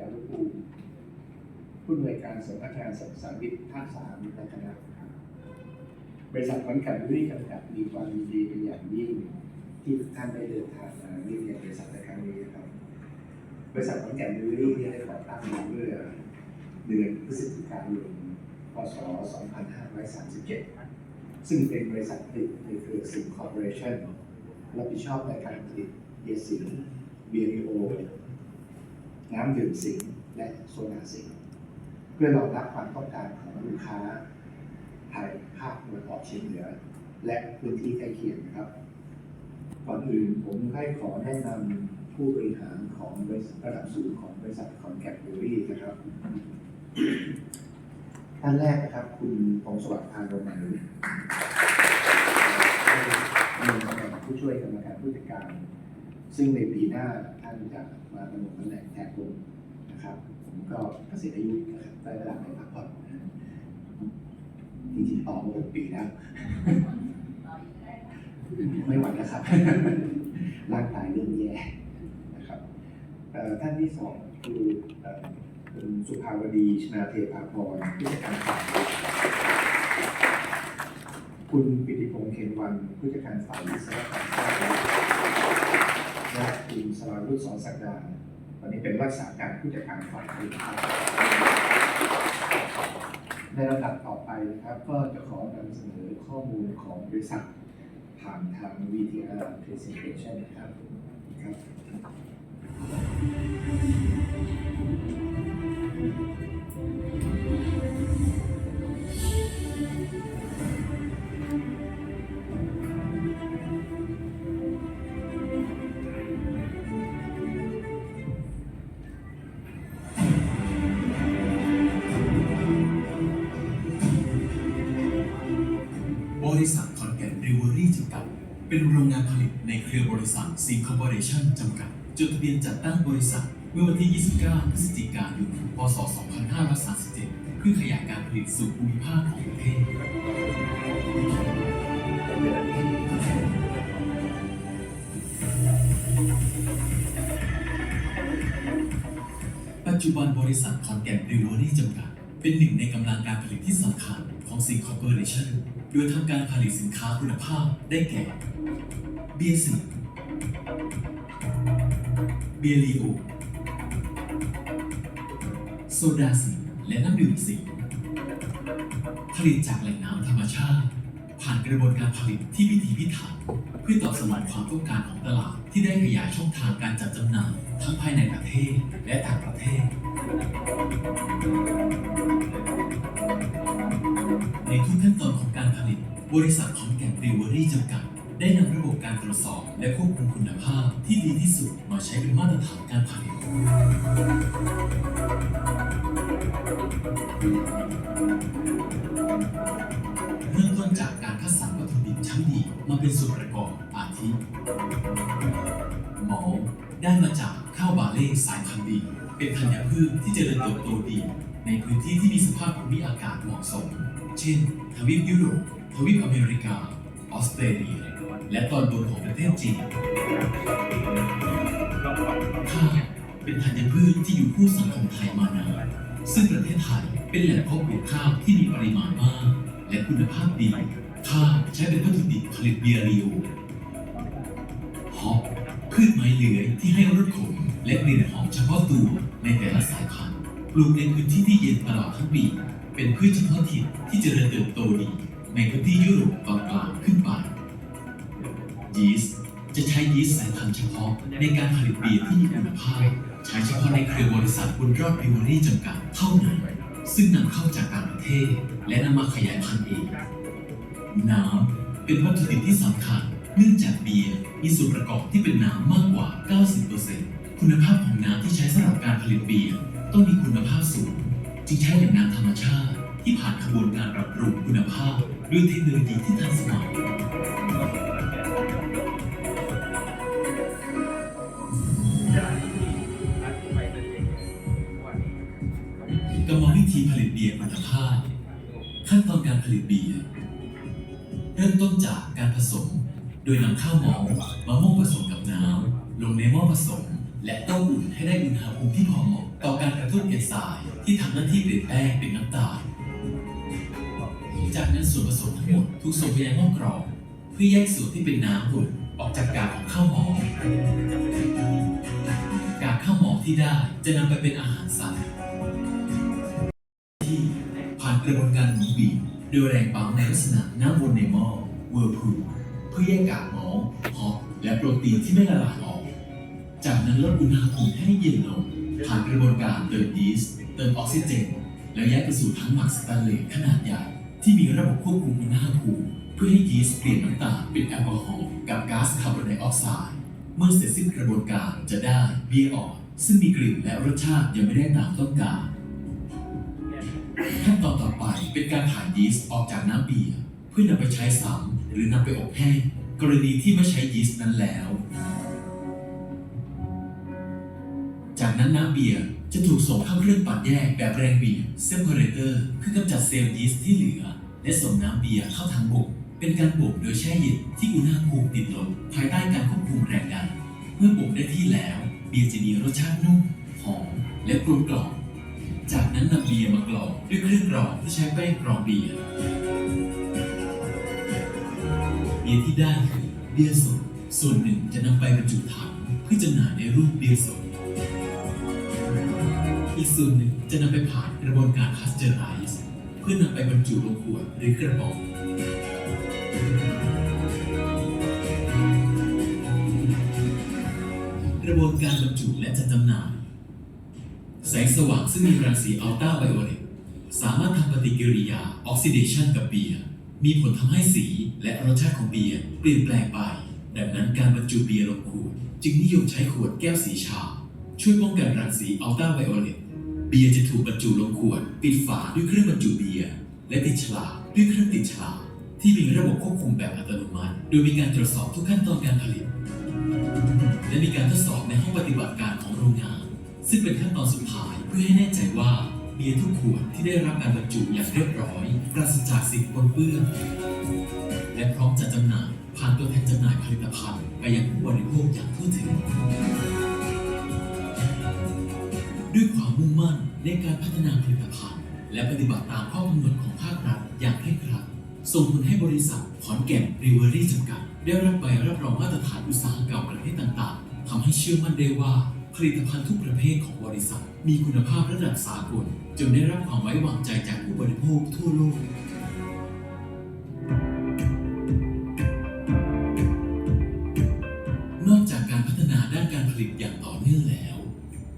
จารุภูมิผู้อำนวยการสำนักงานสสารวิทย์ภาคสามนครับบริษัทขอนแก่นวิทย์จำกัดมีความยินดีเป็นอย่างยิ่งที่ท่านได้เดินทางมาเยี่ยมเยียนบริษัทในครั้งนี้นะครับ บริษัทขอนแก่นวิทย์ได้ก่อตั้งมาเมื่อเดือนพฤศจิกายนพศ 2537 ซึ่งเป็นบริษัทผลิตในเครือสิงคอร์ปอเรชั่นรับผิดชอบในการผลิตเยสิงห์เบียร์โอ น้ำดื่มสิงและโซดาสิงเพื่อรองรับความต้องการของลูกค้าภายภาคตะวันออกเฉียงเหนือ และพื้นที่ใกล้เคียงนะครับ ก่อนอื่นผมให้ขอแนะนำผู้บริหารของบริษัทระดับสูงของบริษัทคอนแกตเบอรี่นะครับท่านแรกนะครับ คุณพงศวัสดิ์พานโรมันมีตำแหน่งผู้ช่วยกรรมการผู้จัดการ ซึ่งในปีหน้าานจะมาดำรงตำแหน่งแทนผมนะครับ ผมก็เกษียณอายุนะครับได้เวลาไปพักผ่อนนะจริงๆต่อมาหกปีแล้ว ไม่ไหวแล้วครับร่างกายเริ่มแย่นะครับท่านที่สองคือคุณสุภาวดีชนาเทพาพรผู้จัดการฝ่ายคุณปิติพงษ์เคนวันผู้จัดการฝ่ายวิศวกรรมา และคุณสราวุฒิสอนสักดาวันนี้เป็นรักษาการผู้จัดการฝ่ายผลิตภัณฑ์ในลำดับต่อไปนะครับ ก็จะขอนำเสนอข้อมูลของบริษัท ผ่านทาง VTR presentation นะครับครับ บริษัทคอนแกนริเวอรี่จำกัด เป็นโรงงานผลิตในเครือบริษัทซีคอร์ปอเรชั่นจำกัด จดทะเบียนจัดตั้งบริษัท เมื่อวันที่ 29 พฤศจิกายน พศ 2537 เพื่อขยายการผลิตสู่ภูมิภาคของประเทศ ปัจจุบันบริษัทคอนแกนริเวอรี่จำกัด เป็นหนึ่งในกำลังการผลิตที่สำคัญ ของซีคอร์ปอเรชั่นโดยทำการผลิตสินค้าคุณภาพได้แก่ เบียร์สิงเบียร์ลีโอโซดาสิงและน้ำดื่มสิงผลิตจากแหล่งน้ำธรรมชาติ ผ่านกระบวนการผลิตที่พิถีพิถันเพื่อตอบสนองความต้องการของตลาด ที่ได้ขยายช่องทางการจัดจำหน่ายทั้งภายในประเทศและต่างประเทศ ในทุกขั้นตอนของการผลิต บริษัทของแก่นบริวอรี่จำกัด ได้นำระบบการตรวจสอบ และควบคุมคุณภาพที่ดีที่สุดมาใช้เป็นมาตรฐานการผลิต เริ่มต้นจากการคัดสรรวัตถุดิบชั้นดีมาเป็นส่วนประกอบอาทิหมอได้มาจากข้าวบาเล่สายพันธุ์ดี เป็นธัญพืชที่เจริญเติบโตดี ในพื้นที่ที่มีสภาพภูมิอากาศเหมาะสม เช่น ทวีปยุโรป ทวีปอเมริกา ออสเตรเลีย และตอนบนของประเทศจีนข้าวเป็นธัญพืชที่อยู่คู่สังคมไทยมานาน ซึ่งประเทศไทยเป็นแหล่งเพาะปลูกข้าวที่มีปริมาณมาก และคุณภาพดี ข้าวใช้เป็นวัตถุดิบผลิตเบียร์ริโอฮอปพืชไม้เลื้อยที่ให้รสขมและกลิ่นหอมเฉพาะตัวในแต่ละสายพันธุ์ ปลูกในพื้นที่ที่เย็นตลอดทั้งปี เป็นพืชเฉพาะถิ่นที่เจริญเติบโตดี ในพื้นที่ยุโรปตอนกลางขึ้นไป ยีสต์จะใช้ยีสต์สายพันธุ์เฉพาะ ในการผลิตเบียร์ที่มีคุณภาพ ใช้เฉพาะในเครือบริษัทบุญรอดบิวอรี่จำกัดเท่านั้น ซึ่งนำเข้าจากต่างประเทศ และนำมาขยายพันธุ์เอง น้ำเป็นวัตถุดิบที่สำคัญ เนื่องจากเบียร์มีส่วนประกอบที่เป็นน้ำมากกว่า 90% คุณภาพของน้ำที่ใช้สำหรับการผลิตเบียร์ต้องมีคุณภาพสูง จึงใช้แหล่งน้ำธรรมชาติ ที่ผ่านกระบวนการปรับปรุงคุณภาพด้วยเทคโนโลยีที่ทันสมัยกรรมวิธีผลิตเบียร์คุณภาพ ขั้นตอนการผลิตเบียร์เริ่มต้นจากการผสม โดยนำข้าวหมองมะม่วงผสมกับน้ำลงในหม้อผสม และต้องอุ่นให้ได้อุณหภูมิที่พอเหมาะต่อการกระตุ้นเอนไซม์ที่ทำหน้าที่เปลี่ยนแป้งเป็นน้ำตาล จากนั้นส่วนผสมทั้งหมดถูกส่งไปยังหม้อกรองเพื่อแยกส่วนที่เป็นน้ำอุ่นออกจากกากของข้าวหอมกากข้าวหอมที่ได้จะนำไปเป็นอาหารสัตว์ที่ผ่านกระบวนการหมุนบีบโดยแรงปั๊มในลักษณะน้ำวนในหม้อเวอร์พูลเพื่อแยกกากหมอฮอปและโปรตีนที่ไม่ละลายออก จากนั้นลดอุณหภูมิให้เย็นลงผ่านกระบวนการเติมยีสต์เติมออกซิเจน แล้วย้ายไปสู่ถังหมักสแตนเลสขนาดใหญ่ ที่มีระบบควบคุมอุณหภูมิเพื่อให้ยีสต์เปลี่ยนน้ำตาลเป็นแอลกอฮอล์กับก๊าซคาร์บอนไดออกไซด์เมื่อเสร็จสิ้นกระบวนการจะได้เบียร์อ่อนซึ่งมีกลิ่นและรสชาติยังไม่ได้ตามต้องการขั้นตอนต่อไปเป็นการผ่านยีสต์ออกจากน้ำเบียร์เพื่อนำไปใช้ซ้ำหรือนำไปอบแห้งกรณีที่ไม่ใช้ยีสต์นั้นแล้ว จากนั้นน้ำเบียร์จะถูกส่งเข้าเครื่องปั่นแยกแบบแรงเบีบ separator เพื่อกำจัดเซลล์ยีสต์ที่เหลือ และส่งน้ำเบียร์เข้าทางบก เป็นการบ่มโดยแช่เย็นที่อุณหภูมิติดลบภายใต้การควบคุมแรงดัน เมื่อบ่มได้ที่แล้ว เบียร์จะมีรสชาตินุ่มหอมและกลมกล่อมจากนั้นนำเบียร์มากรองด้วยเครื่องกรองที่ใช้แป้งกรองเบียร์เบียร์ที่ได้คือเบียร์สดส่วนหนึ่งจะนำไปบรรจุถังเพื่อจำหน่ายในรูปเบียร์สด อีกส่วนหนึ่งจะนำไปผ่านกระบวนการพาสเจอร์ไรส์เพื่อนำไปบรรจุลงขวดหรือกระป๋องกระบวนการบรรจุและจัดจำหน่าย แสงสว่างซึ่งมีรังสีอัลตราไวโอเลตสามารถทำปฏิกิริยาออกซิเดชันกับเบียร์มีผลทำให้สีและรสชาติของเบียร์เปลี่ยนแปลงไป ดังนั้นการบรรจุเบียร์ลงขวด จึงนิยมใช้ขวดแก้วสีชา ช่วยป้องกันรังสีอัลตราไวโอเลต เบียร์จะถูกบรรจุลงขวด ปิดฝาด้วยเครื่องบรรจุเบียร์และติดฉลากด้วยเครื่องติดฉลากที่มีระบบควบคุมแบบอัตโนมัติ โดยมีการตรวจสอบทุกขั้นตอนการผลิต และมีการทดสอบในห้องปฏิบัติการของโรงงาน ซึ่งเป็นขั้นตอนสุดท้ายเพื่อให้แน่ใจว่าเบียร์ทุกขวดที่ได้รับการบรรจุอย่างเรียบร้อย ปราศจากสิ่งปนเปื้อนและพร้อมจัดจำหน่ายผ่านตัวแทนจำหน่ายผลิตภัณฑ์ไปยังผู้บริโภคอย่างทั่วถึง ด้วยความมุ่งมั่นในการพัฒนาผลิตภัณฑ์ และปฏิบัติตามข้อกำหนดของภาครัฐอย่างเคร่งครัดส่งผลให้บริษัทขอนแก่นรีเวอรี่จำกัด ได้รับใบรับรองมาตรฐานอุตสาหกรรมประเทศต่างๆทำให้เชื่อมั่นได้ว่าผลิตภัณฑ์ทุกประเภทของบริษัท มีคุณภาพระดับสากลจนได้รับความไว้วางใจจากผู้บริโภคทั่วโลก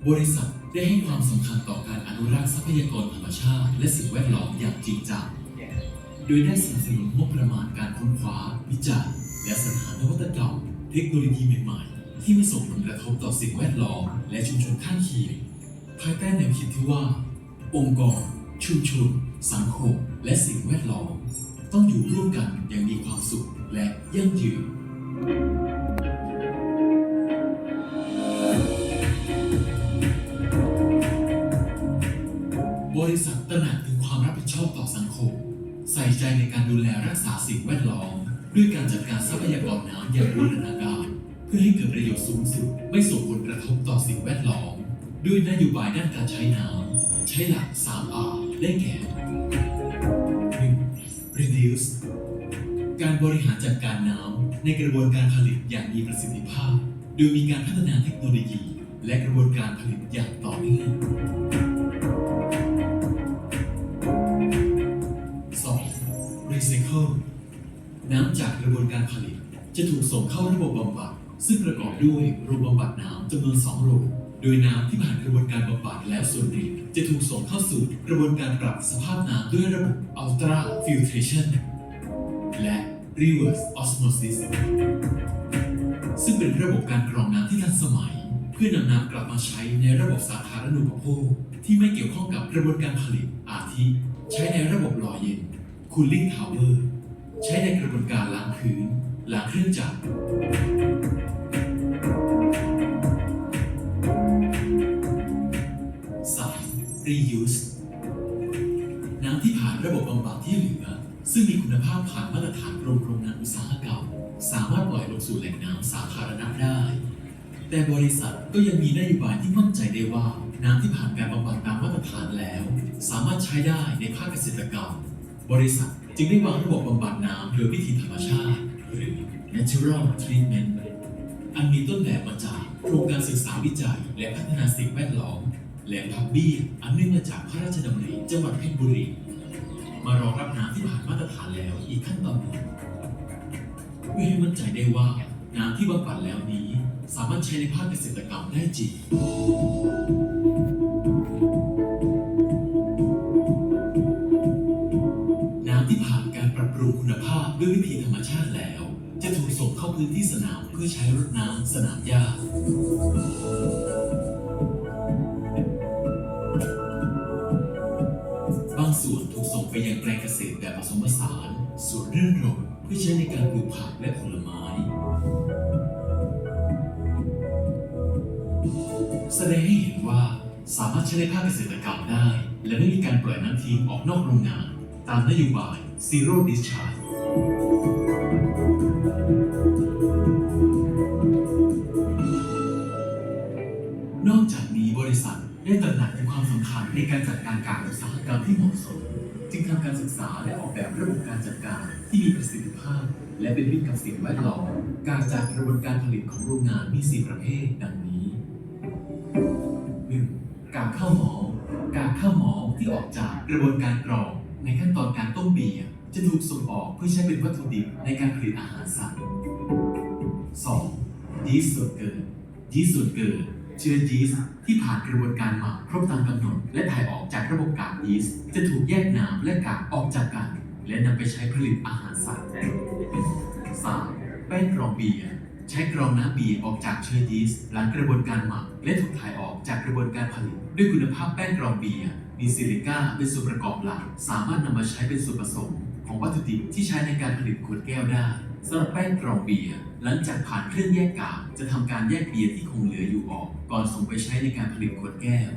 บริษัทได้ให้ความสำคัญต่อการอนุรักษ์ทรัพยากรธรรมชาติ และสิ่งแวดล้อมอย่างจริงจัง โดยได้สนับสนุนงบประมาณการค้นคว้า วิจัย และสรรหานวัตกรรม เทคโนโลยีใหม่ๆ ที่ไม่ส่งผลกระทบต่อสิ่งแวดล้อม และชุมชนข้างเคียง ภายใต้แนวคิดที่ว่า องค์กร ชุมชน สังคม และสิ่งแวดล้อม ต้องอยู่ร่วมกันอย่างมีความสุขและยั่งยืน ส่ใจในการดูแลรักษาสิ่งแวดล้อม ด้วยการจัดการทรัพยากรน้ำอย่างบูรณาการ เพื่อให้เกิดประโยชน์สูงสุด ไม่ส่งผลกระทบต่อสิ่งแวดล้อม ด้วยนโยบายด้านการใช้น้ำใช้หลัก 3R ได้แก่ reduce การบริหารจัดการน้ำในกระบวนการผลิตอย่างมีประสิทธิภาพ โดยมีการพัฒนาเทคโนโลยี และกระบวนการผลิตอย่างต่อเนื่อง 2. Recycle น้ำจากกระบวนการผลิต จะถูกส่งเข้าระบบบำบัดซึ่งประกอบด้วยโรงบำบัดน้ำจำนวน 2 โรง โดยน้ำที่ผ่านกระบวนการบำบัดแล้วส่วนหนึ่งจะถูกส่งเข้าสู่กระบวนการปรับสภาพน้ำด้วยระบบ Ultra Filtration และ Reverse Osmosis ซึ่งเป็นระบบการกรองน้ำที่ทันสมัย เพื่อนำน้ำกลับมาใช้ในระบบสาธารณูปโภคที่ไม่เกี่ยวข้องกับกระบวนการผลิตอาทิ ใช้ในระบบหล่อเย็น Cooling Tower ใช้ในกระบวนการล้างพื้นล้างเครื่องจักร 3. Reuse น้ำที่ผ่านระบบบำบัดที่เหลือ ซึ่งมีคุณภาพผ่านมาตรฐานกรมโรงงานอุตสาหกรรมสามารถปล่อยลงสู่แหล่งน้ำสาธารณะได้ แต่บริษัทก็ยังมีนโยบายที่มั่นใจได้ว่า น้ำที่ผ่านการบำบัดตามมาตรฐานแล้ว สามารถใช้ได้ในภาคเกษตรกรรม บริษัทจึงได้วางระบบบำบัดน้ำโดยวิธีธรรมชาติ หรือ natural treatment อันมีต้นแบบมาจากโครงการศึกษาวิจัย และพัฒนาสิ่งแวดล้อม และพับเบี้ยอันเนื่องมาจากพระราชดำริจังหวัดเพชรบุรี มารองรับน้ำที่ผ่านมาตรฐานแล้วอีกขั้นตอนหนึ่งเพื่อให้มั่นใจได้ว่าน้ำที่บำบัดแล้วนี้ สามารถใช้ในภาคเกษตรกรรมได้จริง พื้นที่สนามเพื่อใช้รดน้ำสนามหญ้าบางส่วนถูกส่งไปยังแปลงเกษตรแบบผสมผสานส่วนรื่นรมเพื่อใช้ในการปลูกผักและผลไม้ แสดงให้เห็นว่าสามารถใช้ในภาคเกษตรกรรมได้ และไม่มีการปล่อยน้ำทิ้งออกนอกโรงงาน ตามนโยบาย Zero Discharge นอกจากนี้บริษัทได้ตระหนักถึงความสำคัญในการจัดการการอุตสาหกรรมที่เหมาะสม จึงทำการศึกษาและออกแบบระบบการจัดการที่มีประสิทธิภาพ และเป็นมิตรกับสิ่งแวดล้อมการจัดกระบวนการผลิตของโรงงานมี 4 ประเภทดังนี้ 1. กากข้าวหมองกากข้าวหมองที่ออกจากกระบวนการกรอง ในขั้นตอนการต้มเบียร์จะถูกส่งออกเพื่อใช้เป็นวัตถุดิบในการผลิตอาหารสัตว์ 2. ยีสต์ส่วนเกินยีสต์ส่วนเกิน เชื้อยีสต์ที่ผ่านกระบวนการหมักครบตามกำหนด และถ่ายออกจากระบบกากยีสต์จะถูกแยกน้ำและกากออกจากกัน และนำไปใช้ผลิตอาหารสัตว์ 3. แป้งกรองเบียร์ใช้กรองน้ำเบียร์ออกจากเชื้อยีสต์หลังกระบวนการหมัก และถูกถ่ายออกจากกระบวนการผลิต ด้วยคุณภาพแป้งกรองเบียร์มีซิลิก้าเป็นส่วนประกอบหลัก สามารถนำมาใช้เป็นส่วนผสม ของวัตถุดิบที่ใช้ในการผลิตขวดแก้วได้สำหรับแป้งกรองเบียร์หลังจากผ่านเครื่องแยกกากจะทำการแยกเบียร์ที่คงเหลืออยู่ออก ก่อนส่งไปใช้ในการผลิตขวดแก้ว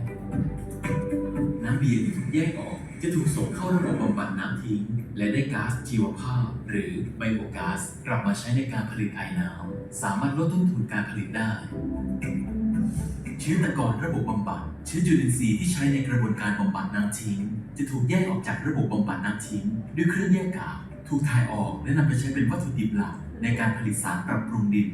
น้ำเบียร์ที่ถูกแยกออกจะถูกส่งเข้าระบบบำบัดน้ำทิ้ง และได้ก๊าซชีวภาพ หรือไบโอก๊าซกลับมาใช้ในการผลิตไอน้ำสามารถลดต้นทุนการผลิตได้ เชื้อตะกอนระบบบำบัดเชื้อจุลินทรีย์ที่ใช้ในกระบวนการบำบัดน้ำทิ้ง จะถูกแยกออกจากระบบบำบัดน้ำทิ้ง ด้วยเครื่องแยกกากถูกถ่ายออกและนำไปใช้เป็นวัตถุดิบหลักในการผลิตสารปรับปรุงดิน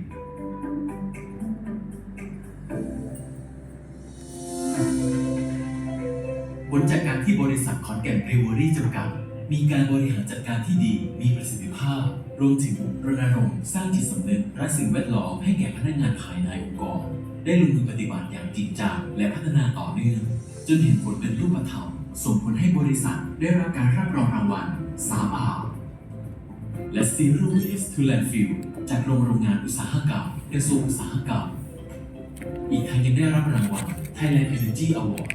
ผลจากการที่บริษัทขอนแก่นบริวอรี่จำกัดมีการบริหารจัดการที่ดี มีประสิทธิภาพ รวมถึงรณรงค์สร้างจิตสำนึกรักสิ่งแวดล้อมให้แก่พนักงานภายในองค์กร ได้ลงมือปฏิบัติอย่างจริงจังและพัฒนาต่อเนื่อง จนเห็นผลเป็นรูปธรรมส่งผลให้บริษัทได้รับการรับรองรางวัล3อาและ Zero Waste to Landfill จากโรงโรงงานอุตสาหกรรมกระทรวงอุตสาหกรรม อีกทั้งยังได้รับรางวัล Thailand Energy Award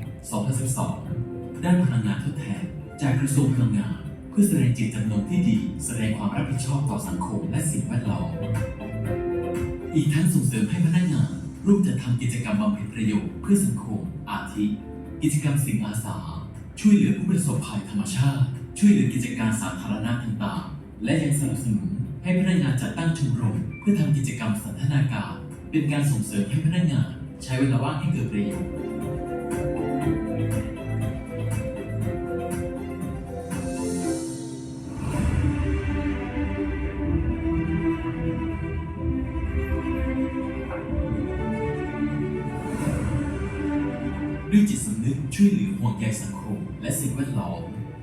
2012 ด้านพลังงานทดแทน จากกระทรวงพลังงาน เพื่อแสดงจิตจำนงที่ดี แสดงความรับผิดชอบต่อสังคมและสิ่งแวดล้อม อีกทั้งส่งเสริมให้พนักงาน ร่วมจัดทำกิจกรรมบำเพ็ญประโยชน์เพื่อสังคม อาทิ กิจกรรมสิ่งอาสา ช่วยเหลือผู้ประสบภัยธรรมชาติ ช่วยเหลือกิจการสาธารณะต่างๆ และยังสนับสนุนให้พนักงานจัดตั้งชมรมเพื่อทำกิจกรรมสันทนาการ เป็นการส่งเสริมให้พนักงาน ใช้เวลาว่างให้เกิดประโยชน์ ช่วยเหลือห่วงใยสังคม และสิ่งแวดล้อม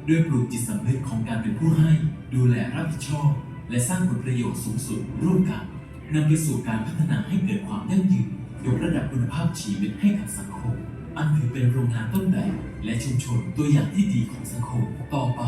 ด้วยปลูกจิตสำนึกของการเป็นผู้ให้ ดูแลรับผิดชอบ และสร้างผลประโยชน์สูงสุดร่วมกันนำไปสู่การพัฒนาให้เกิดความยั่งยืนยกระดับคุณภาพชีวิตให้กับสังคม อันถือเป็นโรงงานต้นแบบและชุมชนตัวอย่างที่ดีของสังคมต่อไป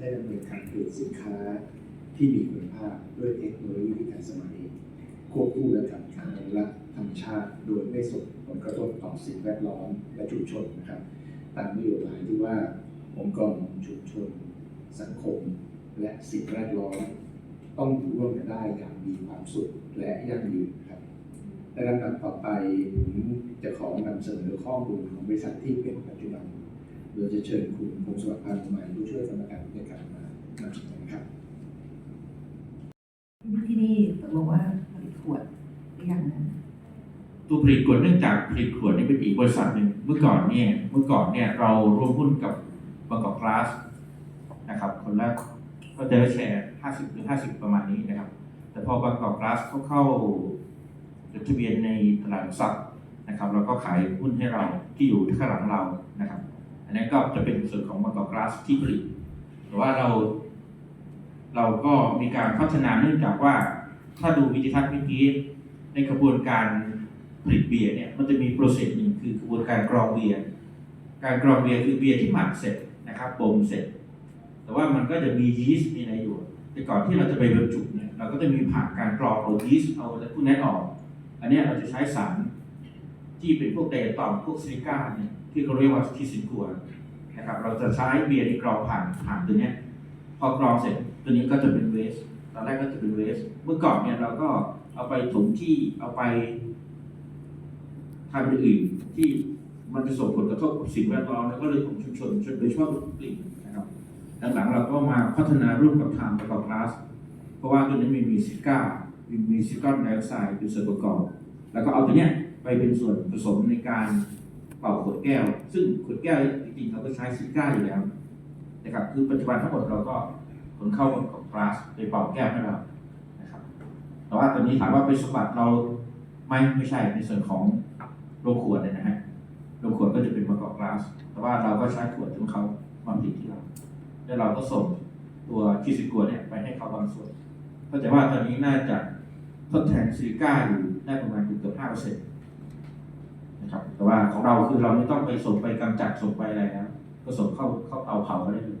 ได้ดำเนินการผลิตสินค้าที่มีคุณภาพด้วยเทคโนโลยีที่ทันสมัย ควบคู่กับและธรรมชาติ โดยไม่ส่งผลกระทบต่อสิ่งแวดล้อมและชุมชนนะครับ ตามนโยบายที่ว่าองค์กรชุมชน สังคม และสิ่งแวดล้อม ต้องอยู่ร่วมกันได้อย่างมีความสุขและยั่งยืนครับในลำดับต่อไปผมจะขอนำเสนอข้อมูลของบริษัทที่เป็นปัจจุบัน โดยจะเชิญคุณพงศวัฒน์พันธ์ใหม่ผู้ช่วยกรรมการผู้จัดการมานำเสนอครับที่นี่ตกลงว่าผลิตขวดหรือยังนะตัวผลิตขวดเนื่องจากผลิตขวดนี่เป็นอีกบริษัทหนึ่งเมื่อก่อนเนี่ยเมื่อก่อนเนี่ยเราร่วมหุ้นกับบางกอกกลาสนะครับคนแรกก็จะได้แชร์ 50หรือ50 ประมาณนี้นะครับ แต่พอบางกอกกลาสเขาเข้าจดทะเบียนในตลาดหลักทรัพย์นะครับเราก็ขายหุ้นให้เราที่อยู่ข้างหลังเรานะครับ อันนั้นก็จะเป็นส่วนของบางกอกกลาสที่ผลิตแต่ว่าเรา เราก็มีการพัฒนาเนื่องจากว่าถ้าดูวิธีทัศน์เมื่อกี้ในกระบวนการผลิตเบียร์เนี่ยมันจะมีโปรเซสหนึ่งคือกระบวนการกรองเบียร์การกรองเบียร์คือเบียร์ที่หมักเสร็จนะครับบ่มเสร็จ แต่ว่ามันก็จะมียีสต์มีอะไรอยู่แต่ก่อนที่เราจะไปบรรจุเนี่ยเราก็จะมีผ่านการกรองเอายีสต์เอาอะไรพวกนั้นออก อันนี้เราจะใช้สารที่เป็นพวกไดอะตอมพวกซิลิก้าเนี่ย ที่เขาเรียกว่าทิซินกัวนะครับ เราจะใช้เบียร์ที่กรองผ่านผ่านตัวนี้พอกรองเสร็จตัวนี้ก็จะเป็นเวสตอนแรกก็จะเป็นเวสเมื่อก่อนเนี่ยเราก็เอาไปถุงที่เอาไปทำเป็นอื่นที่มันจะส่งผลกระทบกับสิ่งแวดล้อมแล้วก็เลยของชุมชนโดยเฉพาะกลิ่นนะครับหลังๆเราก็มาพัฒนาร่วมกับทางประกอบคลาสเพราะว่าตัวนี้มีมีซิก้ามีมีซิก้อนไดออกไซด์เป็นส่วนประกอบ แล้วก็เอาตัวเนี้ยไปเป็นส่วนผสมในการ เป่าขวดแก้ว ซึ่งขวดแก้วจริงๆเราก็ใช้ซิก้าอยู่แล้วนะครับคือปัจจุบันทั้งหมดเราก็ขนเข้ากับกลาสโดยเป่าแก้วให้เรานะครับแต่ว่าตอนนี้ถามว่าเป็นสมบัติเราไม่ไม่ใช่ในส่วนของโรงขวดเนี่ยนะฮะโรงขวดก็จะเป็นประกอบกลาสแต่ว่าเราก็ใช้ขวดของเขามาผลิตที่เรา แล้วเราก็ส่งตัวคิซิกัวเนี่ยไปให้เขาบางส่วนเข้าใจว่าตอนนี้น่าจะทดแทนซิลิก้าอยู่ได้ประมาณเกือบห้าเปอร์เซ็นต์ นะครับแต่ว่าของเราคือเราไม่ต้องไปส่งไปกำจัดส่งไปอะไรนะก็ส่งเข้าเข้าเตาเผาก็ได้เลย